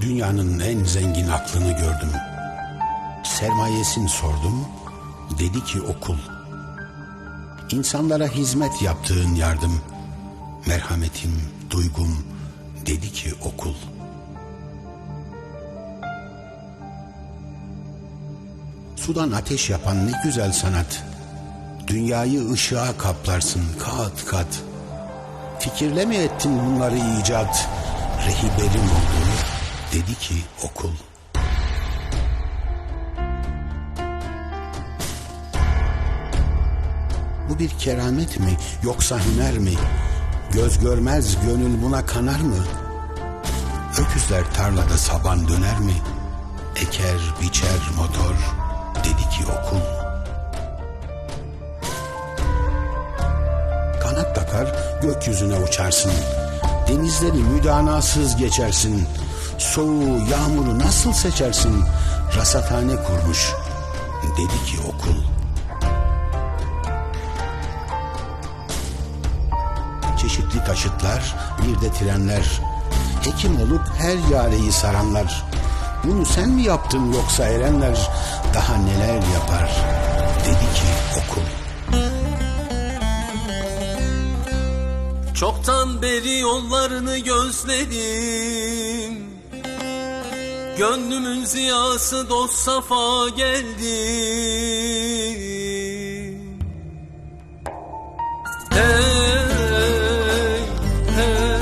dünyanın en zengin aklını gördüm. Sermayesini sordum, dedi ki okul. İnsanlara hizmet yaptığın yardım, merhametim, duygum, dedi ki okul. Sudan ateş yapan ne güzel sanat. Dünyayı ışığa kaplarsın kat kat. Fikirle mi ettin bunları icat? Rehiberim oldu, dedi ki okul. Bu bir keramet mi yoksa hüner mi? Göz görmez gönül buna kanar mı? Öküzler tarlada saban döner mi? Eker biçer motor dedi ki okul. Kanat takar gökyüzüne uçarsın. Denizleri müdanasız geçersin. Soğuğu yağmuru nasıl seçersin? Rasathane kurmuş dedi ki okul. çeşitli taşıtlar, bir de trenler. Hekim olup her yareyi saranlar. Bunu sen mi yaptın yoksa erenler daha neler yapar dedi ki okul. Çoktan beri yollarını gözledim Gönlümün ziyası dost safa geldi Hey, hey,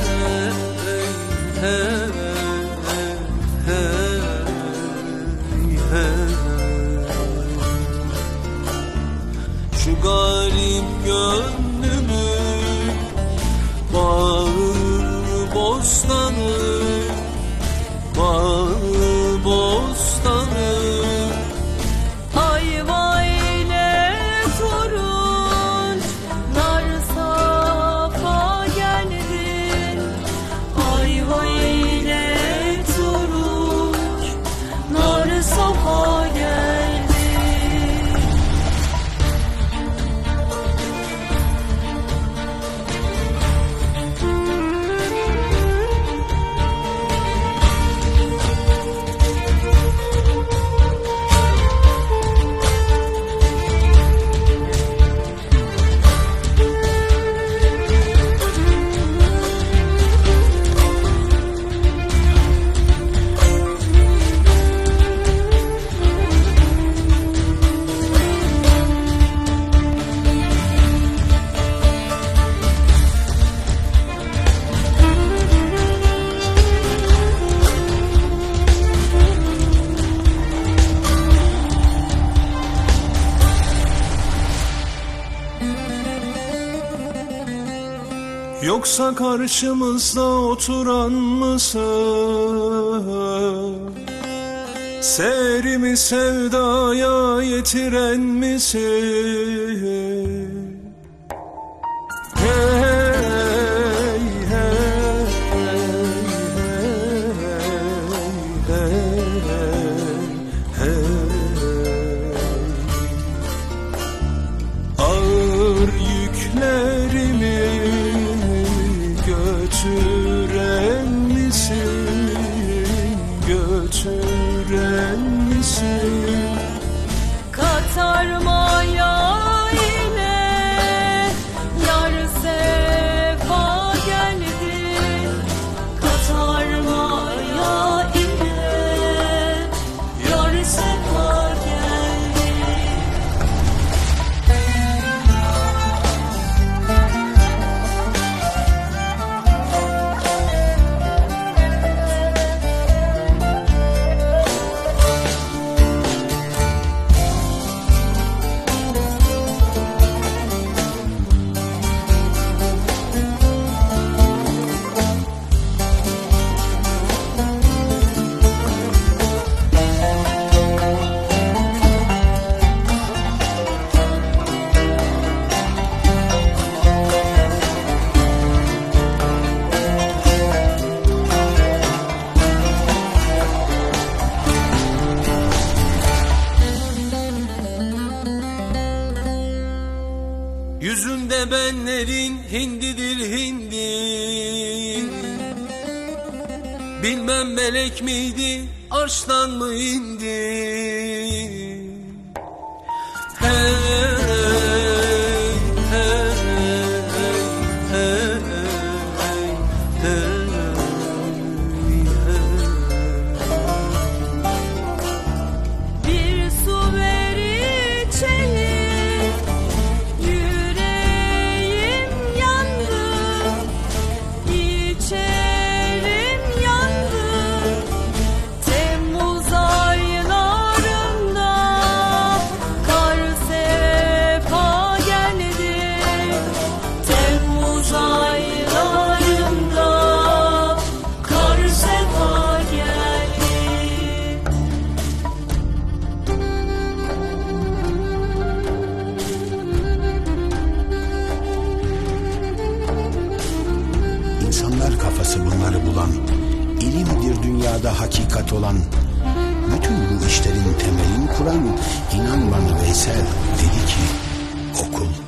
hey, hey, hey. Şu garip gönlümü Yoksa karşımızda oturan mısın? Serimi sevdaya yetiren misin? Hey, hey, hey, hey, hey. Ağır yüklerimi götüren misin? Götüren misin? Katarmaya Yüzünde benlerin hindidir hindi. Bilmem melek miydi arştan mı indi Kafası bunları bulan, ilim bir dünyada hakikat olan, bütün bu işlerin temelini kuran, inan bana Veysel dedi ki, okul